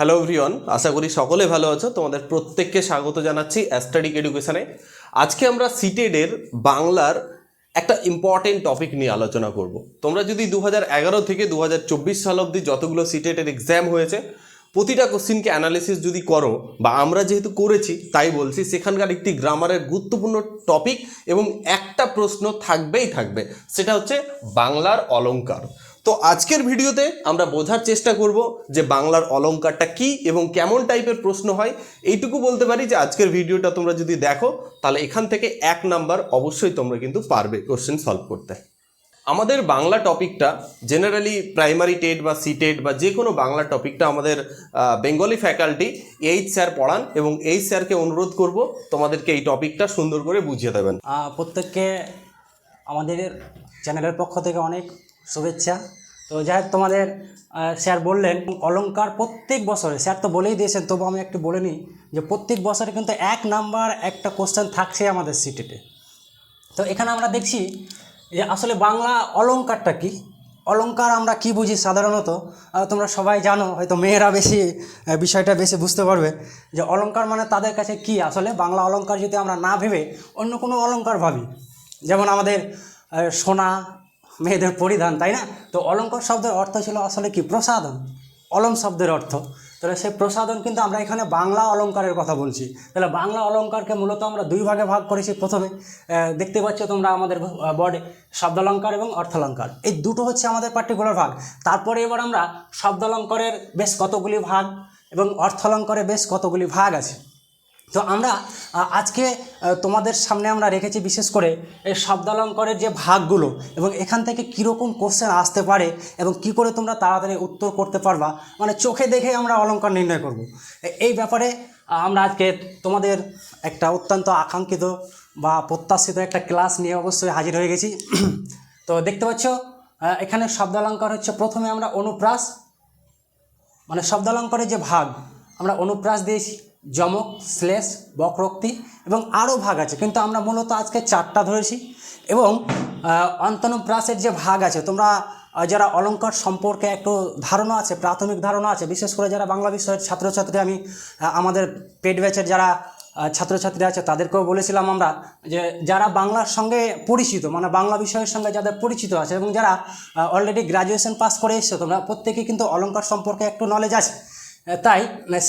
Hello everyone আশা করি সকলে ভালো আছো। তোমাদের প্রত্যেককে স্বাগত জানাচ্ছি অ্যাস্টাডিক এডুকেশনে আজকে আমরা সিটেডের বাংলার একটা ইম্পর্টেন্ট টপিক নিয়ে আলোচনা করব। তোমরা যদি দু থেকে দু হাজার চব্বিশ সাল অবধি যতগুলো সিটেটের এক্সাম হয়েছে, প্রতিটা কোশ্চিনকে অ্যানালিসিস যদি করো, বা আমরা যেহেতু করেছি, তাই বলছি, সেখানকার একটি গ্রামারের গুরুত্বপূর্ণ টপিক এবং একটা প্রশ্ন থাকবেই থাকবে। সেটা হচ্ছে বাংলার অলংকার। তো আজকের ভিডিওতে আমরা বোঝার চেষ্টা করব যে বাংলার অলঙ্কারটা কি এবং কেমন টাইপের প্রশ্ন হয়। এইটুকু বলতে পারি যে আজকের ভিডিওটা তোমরা যদি দেখো, তাহলে এখান থেকে এক নাম্বার অবশ্যই তোমরা কিন্তু পারবে কোশ্চেন সলভ করতে। আমাদের বাংলা টপিকটা জেনারেলি প্রাইমারি টেট বা সি টেট বা যে কোনো বাংলা টপিকটা আমাদের বেঙ্গলি ফ্যাকাল্টি এইচ স্যার পড়ান এবং এইচ স্যারকে অনুরোধ করব তোমাদেরকে এই টপিকটা সুন্দর করে বুঝিয়ে দেবেন। প্রত্যেককে আমাদের চ্যানেলের পক্ষ থেকে অনেক শুভেচ্ছা। তো যাই হোক, তোমাদের স্যার বললেন অলঙ্কার প্রত্যেক বছরে, স্যার তো বলেই দিয়েছেন তবু আমি একটু বলে নিই, যে প্রত্যেক বছরে কিন্তু এক নাম্বার একটা কোশ্চেন থাকছে আমাদের সিটেতে তো এখানে আমরা দেখছি যে আসলে বাংলা অলংকারটা কি? অলঙ্কার আমরা কি বুঝি সাধারণত? তোমরা সবাই জানো, হয়তো মেয়েরা বেশি বিষয়টা বেশি বুঝতে পারবে, যে অলঙ্কার মানে তাদের কাছে কি? আসলে বাংলা অলঙ্কার যদি আমরা না ভেবে অন্য কোনো অলঙ্কার ভাবি, যেমন আমাদের সোনা মেয়েদের পরিধান, তাই না? তো অলংকার শব্দের অর্থ ছিল আসলে কি? প্রসাদন অলম শব্দের অর্থ। তাহলে সেই প্রসাদন কিন্তু আমরা এখানে বাংলা অলংকারের কথা বলছি। তাহলে বাংলা অলংকারকে মূলত আমরা দুই ভাগে ভাগ করেছি প্রথমে। দেখতে পাচ্ছ তোমরা আমাদের বোর্ডে শব্দালঙ্কার এবং অর্থালঙ্কার। এই দুটো হচ্ছে আমাদের পার্টিকুলার ভাগ। তারপরে এবার আমরা শব্দালঙ্কারের বেশ কতগুলি ভাগ এবং অর্থালঙ্কারের বেশ কতগুলি ভাগ আছে। তো আমরা আজকে তোমাদের সামনে আমরা রেখেছি বিশেষ করে এই শব্দালঙ্করের যে ভাগগুলো এবং এখান থেকে কীরকম কোশ্চেন আসতে পারে এবং কি করে তোমরা তাড়াতাড়ি উত্তর করতে পারবা মানে চোখে দেখে আমরা অলঙ্কার নির্ণয় করব। এই ব্যাপারে আমরা আজকে তোমাদের একটা অত্যন্ত আকাঙ্ক্ষিত বা প্রত্যাশিত একটা ক্লাস নিয়ে অবশ্যই হাজির হয়ে গেছি। তো দেখতে পাচ্ছ এখানে শব্দালঙ্কার হচ্ছে প্রথমে আমরা অনুপ্রাস মানে শব্দালঙ্কারের যে ভাগ, আমরা অনুপ্রাস দিয়েছি। যমক, শ্লেষ, বক্রোক্তি এবং আরও ভাগ আছে। কিন্তু আমরা মূলত আজকে চারটা ধরেছি এবং অন্তনুপ্রাসের যে ভাগ আছে, তোমরা যারা অলঙ্কার সম্পর্কে একটু ধারণা আছে, প্রাথমিক ধারণা আছে, বিশেষ করে যারা বাংলা বিষয়ের ছাত্রছাত্রী, আমি আমাদের পেট ব্যাচের যারা ছাত্রছাত্রী আছে, তাদেরকেও বলেছিলাম আমরা যে যারা বাংলার সঙ্গে পরিচিত মানে বাংলা বিষয়ের সঙ্গে যাদের পরিচিত আছে এবং যারা অলরেডি গ্র্যাজুয়েশন পাস করে এসছো, তোমরা প্রত্যেকেই কিন্তু অলঙ্কার সম্পর্কে একটু নলেজ আছে। তাই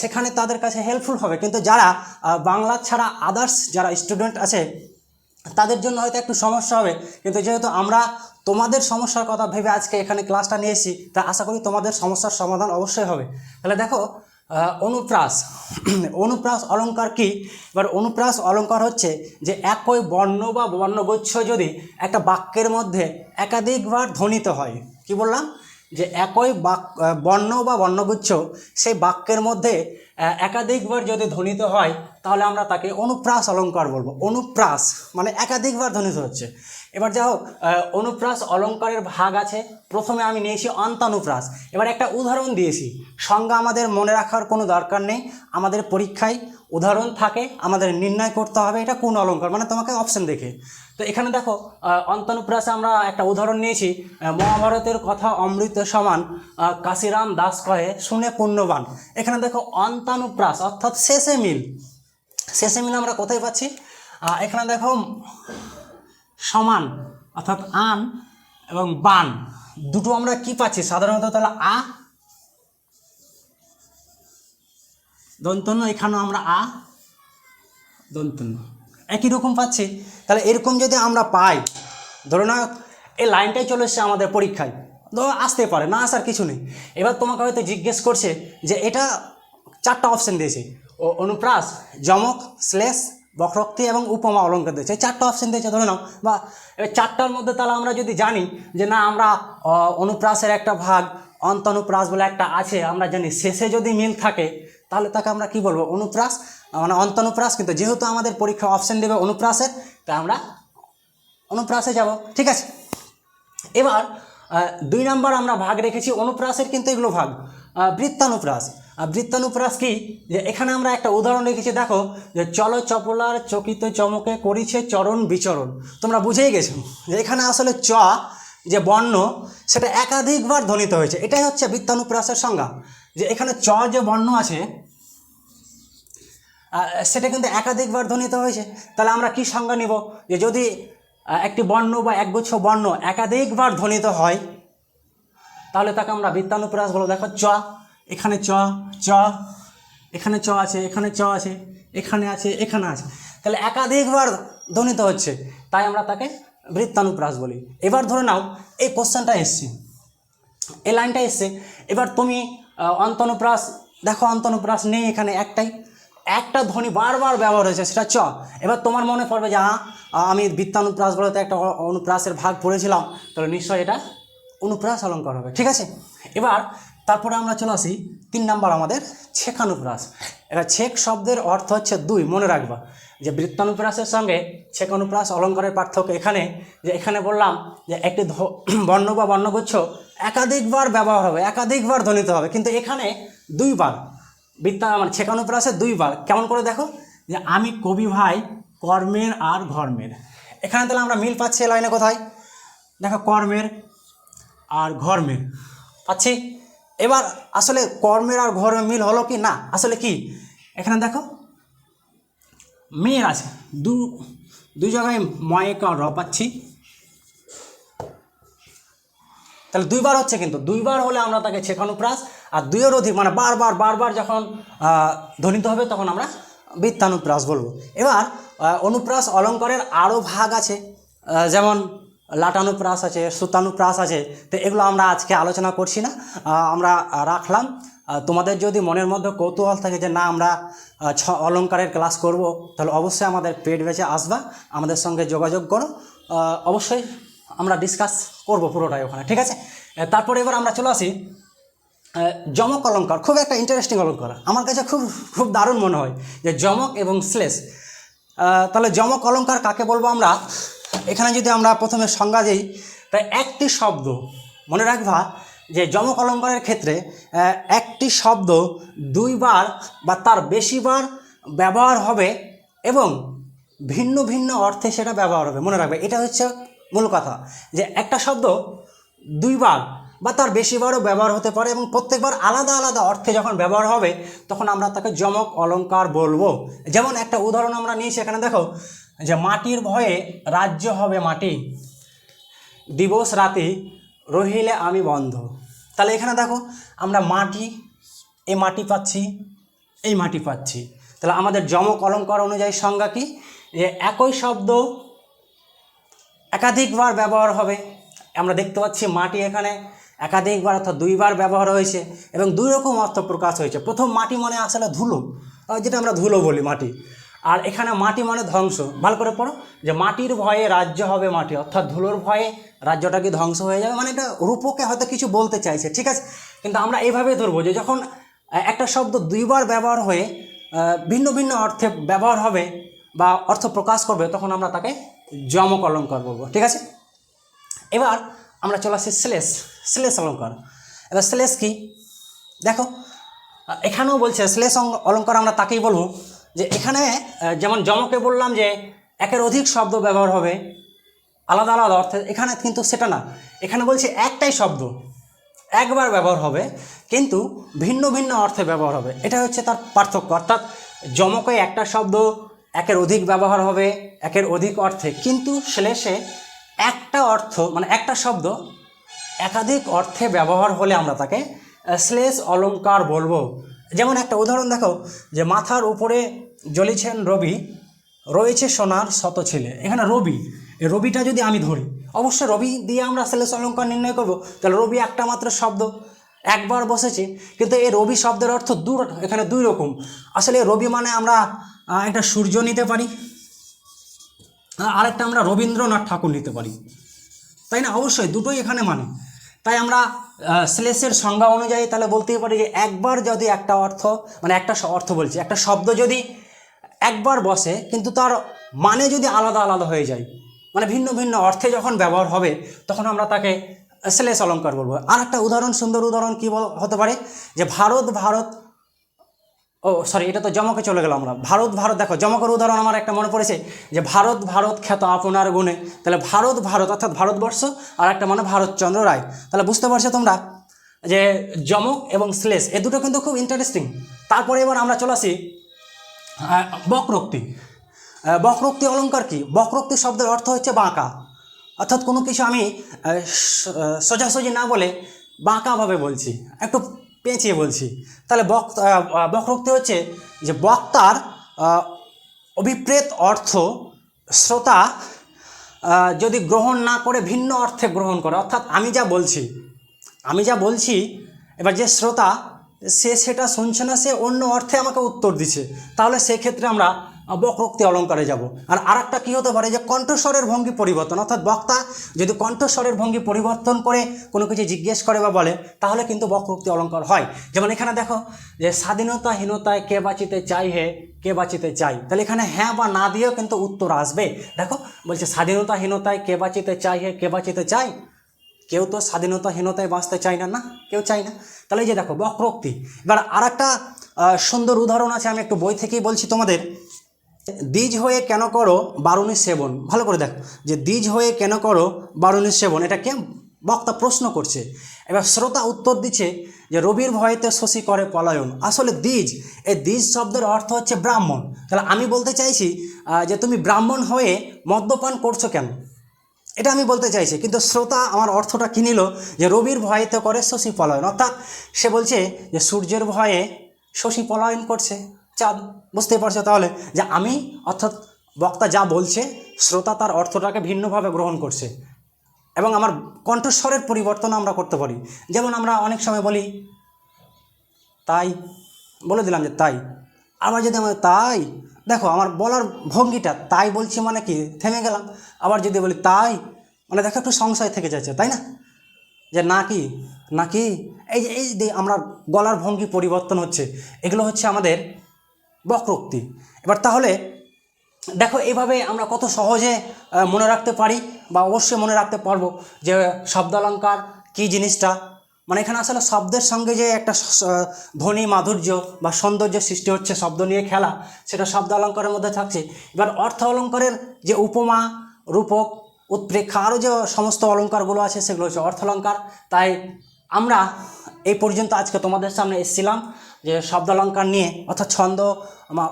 সেখানে তাদের কাছে হেল্পফুল হবে। কিন্তু যারা বাংলা ছাড়া আদার্স যারা স্টুডেন্ট আছে, তাদের জন্য হয়তো একটু সমস্যা হবে। কিন্তু যেহেতু আমরা তোমাদের সমস্যার কথা ভেবে আজকে এখানে ক্লাসটা নিয়ে এসেছি তা আশা করি তোমাদের সমস্যার সমাধান অবশ্যই হবে। তাহলে দেখো অনুপ্রাস। অনুপ্রাস অলংকার কি? এবার অনুপ্রাস অলঙ্কার হচ্ছে যে একই বর্ণ বা বর্ণগুচ্ছ যদি একটা বাক্যের মধ্যে একাধিকবার ধ্বনিত হয়, কি বললাম? যে একই বাক বর্ণ বা বর্ণগুচ্ছ সেই বাক্যের মধ্যে একাধিকবার যদি ধ্বনিত হয়, তাহলে আমরা তাকে অনুপ্রাস অলঙ্কার বলব। অনুপ্রাস মানে একাধিকবার ধ্বনিত হচ্ছে। এবার যা হোক অনুপ্রাস অলংকারের ভাগ আছে। প্রথমে আমি নিয়েছি অন্তানুপ্রাস। এবার একটা উদাহরণ দিয়েছি। সংজ্ঞা আমাদের মনে রাখার কোনো দরকার নেই। আমাদের পরীক্ষায় উদাহরণ থাকে, আমাদের নির্ণয় করতে হবে, এটা কোন অলঙ্কার? মানে তোমাকে অপশন দেখে। তো এখানে দেখো অন্তনুপ্রাসে আমরা একটা উদাহরণ নিয়েছি মহাভারতের কথা অমৃত সমান কাশিরাম দাস কহে শুনে পুণ্যবান। এখানে দেখো অন্তানুপ্রাস অর্থাৎ শেষে মিল। শেষে মিল আমরা কোথায় পাচ্ছি? এখানে দেখো, সমান, অর্থাৎ আন এবং বান। দুটো আমরা কি পাচ্ছি? সাধারণত তাহলে আ দন্তন্য, এখানেও আমরা আ, দন্তন্য। একই রকম পাচ্ছি। তাহলে এরকম যদি আমরা পাই, ধরো না, এই লাইনটাই চলে এসছে আমাদের পরীক্ষায়। ধরো আসতে পারে, না আসার কিছু নেই। এবার তোমাকে হয়তো জিজ্ঞেস করছে যে এটা চারটা অপশান দিয়েছে। ও, অনুপ্রাস, যমক, শ্লেষ, বক্রোক্তি এবং উপমা অলঙ্কার দিয়েছে। চারটা অপশন দিয়েছে, ধরে নাও। বা চারটার মধ্যে তাহলে আমরা যদি জানি যে না, আমরা অনুপ্রাসের একটা ভাগ, অন্তনুপ্রাস বলে একটা আছে, আমরা জানি শেষে যদি মিল থাকে তাহলে তাকে আমরা কি বলব? অনুপ্রাস মানে অন্তনুপ্রাস। কিন্তু যেহেতু আমাদের পরীক্ষা অপশন দেবে অনুপ্রাসের তাই আমরা অনুপ্রাসে যাব। ঠিক আছে? এবার দুই নম্বর আমরা ভাগ রেখেছি, অনুপ্রাসের কিন্তু এগুলো ভাগ। বৃত্তানুপ্রাস। বৃত্তানুপ্রাস কি? যে এখানে আমরা একটা উদাহরণ রেখেছি, দেখো, যে চলো চপলার চকিত চমকে করিছে চরণ বিচরণ। তোমরা বুঝেই গেছো যে এখানে আসলে চ, যে বর্ণ, সেটা একাধিকবার ধ্বনিত হয়েছে। এটাই হচ্ছে বৃত্তানুপ্রাসের সংজ্ঞা। যে এখানে চ যে বর্ণ আছে সেটা কিন্তু একাধিকবার ধ্বনিত হয়েছে। তাহলে আমরা কি সংজ্ঞা নিব? যে যদি একটি বর্ণ বা একগুচ্ছ বর্ণ একাধিকবার ধ্বনিত হয়, তাহলে তাকে আমরা বৃত্তানুপ্রাস বলব দেখো, চ, এখানে চ চ, এখানে চ আছে, এখানে চ আছে, এখানে আছে এখানে আছে। তাহলে একাধিকবার ধ্বনিত হচ্ছে, তাই আমরা তাকে বৃত্তানুপ্রাস বলি। এবার ধরে নাও, এই কোশ্চেনটা এসছে। এই লাইনটা এসছে। এবার তুমি অন্তনুপ্রাস, দেখো, অন্তনুপ্রাস নেই এখানে একটাই। একটা ধ্বনি বারবার ব্যবহার হয়েছে, সেটা চ। এবার তোমার মনে পড়বে যে হ্যাঁ আমি বৃত্তানুপ্রাস বলতে একটা অনুপ্রাসের ভাগ পড়েছিলাম। তাহলে নিশ্চয়ই এটা অনুপ্রাস অলঙ্কার হবে, ঠিক আছে? এবার তারপরে আমরা চলে আসি, তিন নাম্বার আমাদের ছেকানুপ্রাস। এবার ছেক শব্দের অর্থ হচ্ছে দুই, মনে রাখবা। যে বৃত্তানুপ্রাসের সঙ্গে ছেকানুপ্রাস অলঙ্কারের পার্থক্য এখানে, যে এখানে বললাম যে একটি বর্ণ বা বর্ণগুচ্ছ একাধিকবার ব্যবহার হবে, একাধিকবার ধ্বনিত হবে, কিন্তু এখানে দুইবার। বিদ্যা মানে ছেকানুপ্রাসে দুইবার। কেমন করে দেখো? যে আমি কবি ভাই, কর্মের আর ঘর্মের। এখানে তাহলে আমরা মিল পাচ্ছি লাইনে কোথায়? দেখো, কর্মের আর ঘর্মের। পাচ্ছি? এবার আসলে কর্মের আর ঘর্মের মিল হলো কি? না, আসলে কি? এখানে দেখো, মেয়ের আছে। দু, দুই জায়গায় ময়কা র পাচ্ছি। তাহলে দুইবার হচ্ছে কিন্তু, দুইবার হলে আমরা তাকে ছেকানুপ্রাস আর দুইয়ের অধিক মানে বারবার বারবার যখন ধ্বনিত হবে তখন আমরা বৃত্তানুপ্রাস বলব। এবার অনুপ্রাস অলঙ্কারের আরও ভাগ আছে যেমন লাটানুপ্রাস আছে, সুতানুপ্রাস আছে, তো এগুলো আমরা আজকে আলোচনা করছি না। আমরা রাখলাম। তোমাদের যদি মনের মধ্যে কৌতূহল থাকে যে না, আমরা ছ, অলঙ্কারের ক্লাস করব, তাহলে অবশ্যই আমাদের পেড বেচে আসবা, আমাদের সঙ্গে যোগাযোগ করো। অবশ্যই আমরা ডিসকাস করব পুরোটাই ওখানে, ঠিক আছে? তারপরে এবার আমরা চলে আসি যমক অলঙ্কার, খুব একটা ইন্টারেস্টিং অলঙ্কার, আমার কাছে খুব খুব দারুণ মনে হয় যে যমক এবং শ্লেষ। তাহলে যমক অলঙ্কার কাকে বলব আমরা? এখানে যদি আমরা প্রথমে সংজ্ঞা দিই তাই একটি শব্দ, মনে রাখবা যে যমক অলঙ্কারের ক্ষেত্রে একটি শব্দ দুইবার বা তার বেশিবার ব্যবহার হবে এবং ভিন্ন ভিন্ন অর্থে সেটা ব্যবহার হবে, মনে রাখবে। এটা হচ্ছে মূল কথা, যে একটা শব্দ দুইবার বা তার বেশিবারও ব্যবহার হতে পারে এবং প্রত্যেকবার আলাদা আলাদা অর্থে যখন ব্যবহার হবে, তখন আমরা তাকে যমক অলঙ্কার বলব। যেমন একটা উদাহরণ আমরা নিয়েছি এখানে দেখো, যে মাটির ভয়ে রাজ্য হবে মাটি, দিবস রাতি রহিলে আমি বন্ধ। তাহলে এখানে দেখো, আমরা মাটি, এই মাটি পাচ্ছি, এই মাটি পাচ্ছি। তাহলে আমাদের যমক অলঙ্কার অনুযায়ী সংজ্ঞা কি? যে একই শব্দ একাধিকবার ব্যবহার হবে। আমরা দেখতে পাচ্ছি মাটি এখানে একাধিকবার অর্থাৎ দুইবার ব্যবহার হয়েছে এবং দুই রকম অর্থ প্রকাশ হয়েছে। প্রথম মাটি মানে আসলে ধুলো যেটা আমরা ধুলো বলি মাটি। আর এখানে মাটি মানে ধ্বংস। ভালো করে পড়ো, যে মাটির ভয়ে রাজ্য হবে মাটি, অর্থাৎ ধুলোর ভয়ে রাজ্যটা কি ধ্বংস হয়ে যাবে? মানে এটা রূপকে হয়তো কিছু বলতে চাইছে, ঠিক আছে? কিন্তু আমরা এইভাবে ধরবো যে যখন একটা শব্দ দুইবার ব্যবহার হয়ে ভিন্ন ভিন্ন অর্থে ব্যবহার হবে বা অর্থ প্রকাশ করবে, তখন আমরা তাকে যমক অলঙ্কার বলব, ঠিক আছে? এবার আমরা চলে আসি শ্লেষ শ্লেষ অলঙ্কার। এবার শ্লেষ কি? দেখো, এখানেও বলছে শ্লেষ অলঙ্কার আমরা তাকেই বলব যে এখানে যেমন যমকে বললাম যে একের অধিক শব্দ ব্যবহার হবে, আলাদা আলাদা অর্থে, এখানে কিন্তু সেটা না। এখানে বলছে একটাই শব্দ, একবার ব্যবহার হবে, কিন্তু ভিন্ন ভিন্ন অর্থে ব্যবহার হবে। এটা হচ্ছে তার পার্থক্য। অর্থাৎ যমকে একটা শব্দ একের অধিক ব্যবহার হবে, একের অধিক অর্থে। কিন্তু শ্লেষে একটা অর্থ মানে একটা শব্দ একাধিক অর্থে ব্যবহার হলে আমরা তাকে শ্লেষ অলঙ্কার বলব। যেমন একটা উদাহরণ দেখো, যে মাথার উপরে জ্বলিছেন রবি, রয়েছে সোনার শত ছেলে। এখানে রবি রবিটা যদি আমি ধরি অবশ্যই রবি দিয়ে আমরা শ্লেষ অলঙ্কার নির্ণয় করব, তাহলে রবি একটা মাত্র শব্দ। একবার বসেছে, কিন্তু এই রবি শব্দের অর্থ দু এখানে দুই রকম। আসলে রবি মানে আমরা একটা সূর্য নিতে পারি আরেকটা আমরা রবীন্দ্রনাথ ঠাকুর নিতে পারি। তাই না? অবশ্যই, দুটোই এখানে মানে। তাই আমরা শ্লেষের সংজ্ঞা অনুযায়ী তাহলে বলতেই পারি যে একবার যদি একটা অর্থ মানে একটা অর্থ বলছি, একটা শব্দ যদি একবার বসে, কিন্তু তার মানে যদি আলাদা আলাদা হয়ে যায় মানে ভিন্ন ভিন্ন অর্থে যখন ব্যবহার হবে, তখন আমরা তাকে শ্লেষ অলঙ্কার বলব। আর একটা উদাহরণ, সুন্দর উদাহরণ কী হতে পারে? যে ভারত ভারত, ও সরি এটা তো জমকে চলে গেল আমরা। ভারত ভারত, দেখো, জমকের উদাহরণ আমার একটা মনে পড়েছে, যে ভারত ভারত খ্যাত আপনার গুণে। তাহলে ভারত ভারত, অর্থাৎ ভারতবর্ষ আর একটা মানে ভারতচন্দ্র রায়। তাহলে বুঝতে পারছ তোমরা যে জমক এবং শ্লেষ, এ দুটো কিন্তু খুব ইন্টারেস্টিং তারপরে এবার আমরা চলে আসি বক্রোক্তি। বক্রোক্তি অলঙ্কার কি? বক্রোক্তি শব্দের অর্থ হচ্ছে বাঁকা। অর্থাৎ কোনো কিছু আমি সোজাসুজি না বলে বাঁকাভাবে বলছি একটু পেঁচিয়ে বলছি। তাহলে বক আহ, বক্রোক্তি হচ্ছে যে বক্তার অভিপ্রেত অর্থ শ্রোতা যদি গ্রহণ না করে ভিন্ন অর্থে গ্রহণ করে অর্থাৎ আমি যা বলছি আমি যা বলছি এবার যে শ্রোতা সে সেটা শুনছে না সে অন্য অর্থে আমাকে উত্তর দিচ্ছে। তাহলে সেক্ষেত্রে আমরা বক্রোক্তি অলঙ্কারে যাব। আর আরেকটা কী হতে পারে যে কণ্ঠস্বরের ভঙ্গি পরিবর্তন, অর্থাৎ বক্তা যদি কণ্ঠস্বরের ভঙ্গি পরিবর্তন করে কোনো কিছু জিজ্ঞেস করে বা বলে, তাহলে কিন্তু বক্রোক্তি অলঙ্কার হয়। যেমন এখানে দেখো যে স্বাধীনতাহীনতায় কে বাঁচিতে চাই হে, কে বাঁচিতে চাই? তাহলে এখানে হ্যাঁ বা না দিয়েও কিন্তু উত্তর আসবে। দেখো, বলছে স্বাধীনতাহীনতায় কে বাঁচিতে চাই হে, কে বাঁচিতে চাই? কেউ তো স্বাধীনতাহীনতায় বাঁচতে চায় না না, কেউ চায় না। তাহলে এই যে দেখো, বক্রোক্তি। এবার আর একটা সুন্দর উদাহরণ আছে, আমি একটু বই থেকেই বলছি তোমাদের। দ্বিজ হয়ে কেন করো বারুণী সেবন? ভালো করে দেখো। যে দ্বিজ হয়ে কেন করো বারুণী সেবন? এটা কে? বক্তা প্রশ্ন করছে। এবার শ্রোতা উত্তর দিচ্ছে যে রবির ভয়েতে শশী করে পলায়ন। আসলে দ্বিজ, এই দ্বিজ শব্দের অর্থ হচ্ছে ব্রাহ্মণ। তাহলে আমি বলতে চাইছি যে তুমি ব্রাহ্মণ হয়ে মদ্যপান করছ কেন? এটা আমি বলতে চাইছি। কিন্তু শ্রোতা আমার অর্থটা কী নিল? যে রবির ভয়েতে করে শশী পলায়ন। অর্থাৎ সে বলছে যে সূর্যের ভয়ে শশী পলায়ন করছে। চাঁদ বুঝতেই পারছ তাহলে? যে আমি, অর্থাৎ বক্তা যা বলছে, শ্রোতা তার অর্থটাকে ভিন্নভাবে গ্রহণ করছে। এবং আমার কণ্ঠস্বরের পরিবর্তন আমরা করতে পারি। যেমন আমরা অনেক সময় বলি, তাই? বলে দিলাম যে, তাই। আবার যদি আমার তাই? দেখো, আমার বলার ভঙ্গিটা তাই বলছি মানে কি? থেমে গেলাম। আবার যদি বলি, তাই? মানে দেখো একটু সংশয় থেকে যাচ্ছে, তাই না? যে না কি? না কি? এই যে এই যে, আমরা গলার ভঙ্গি পরিবর্তন হচ্ছে। এগুলো হচ্ছে আমাদের বক্রোক্তি। এবার তাহলে দেখো এইভাবে আমরা কত সহজে মনে রাখতে পারি বা অবশ্যই মনে রাখতে পারব যে শব্দালঙ্কার কী জিনিসটা? মানে এখানে আসলে শব্দের সঙ্গে যে একটা ধ্বনি মাধুর্য বা সৌন্দর্য সৃষ্টি হচ্ছে, শব্দ নিয়ে খেলা, সেটা শব্দ অলঙ্কারের মধ্যে থাকছে। এবার অর্থ অলঙ্কারের যে উপমা, রূপক, উৎপ্রেক্ষা আরও যে সমস্ত অলঙ্কারগুলো আছে, সেগুলো হচ্ছে অর্থ অলঙ্কার তাই আমরা এই পর্যন্ত আজকে তোমাদের সামনে এসেছিলাম যে শব্দ অলঙ্কার নিয়ে, অর্থাৎ ছন্দ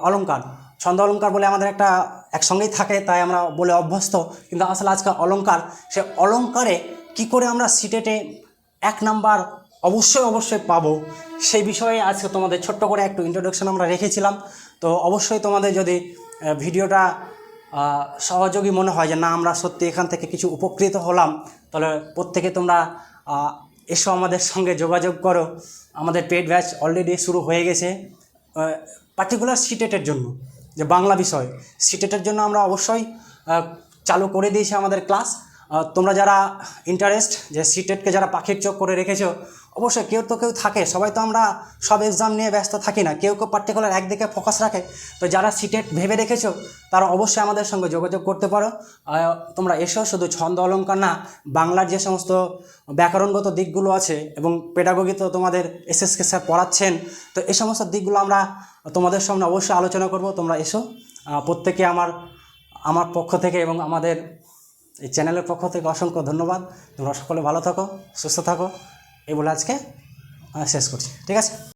অলঙ্কার ছন্দ অলঙ্কার বলে আমাদের একটা একসঙ্গেই থাকে, তাই আমরা বলে অভ্যস্ত। কিন্তু আসলে আজকে অলঙ্কার সে অলঙ্কারে কি করে আমরা সিটেটে এক নাম্বার অবশ্যই অবশ্যই পাবো, সেই বিষয়ে আজকে তোমাদের ছোট্ট করে একটু ইন্ট্রোডাকশন আমরা রেখেছিলাম। তো অবশ্যই তোমাদের যদি ভিডিওটা সহযোগী মনে হয় যে না, আমরা সত্যি এখান থেকে কিছু উপকৃত হলাম, তাহলে প্রত্যেকে তোমরা এসো আমাদের সঙ্গে যোগাযোগ করো। আমাদের পেড ব্যাচ অলরেডি শুরু হয়ে গেছে। পার্টিকুলার সিটেটের জন্য, যে বাংলা বিষয় সিটেটের জন্য আমরা অবশ্যই চালু করে দিয়েছি আমাদের ক্লাস তোমরা যারা ইন্টারেস্ট যে সিটেটকে যারা পাখির চোখ করে রেখেছো অবশ্যই কেউ তো কেউ থাকে, সবাই তো আমরা সব এক্সাম নিয়ে ব্যস্ত থাকি না, কেউ কেউ পার্টিকুলার একদিকে ফোকাস রাখে। তো যারা সিটেট ভেবে রেখেছো, তারা অবশ্যই আমাদের সঙ্গে যোগাযোগ করতে পারো। তোমরা এসো, শুধু ছন্দ অলঙ্কার না, বাংলার যে সমস্ত ব্যাকরণগত দিকগুলো আছে এবং পেডাগোগি তো তোমাদের এসএসকে স্যার পড়াচ্ছেন, তো এই সমস্ত দিকগুলো আমরা তোমাদের সামনে অবশ্যই আলোচনা করব। তোমরা এসো প্রত্যেকে আমার আমার পক্ষ থেকে এবং আমাদের এই চ্যানেলের পক্ষ থেকে অসংখ্য ধন্যবাদ। তোমরা সকলে ভালো থাকো, সুস্থ থাকো। এই বলে আজকে শেষ করছি। ঠিক আছে?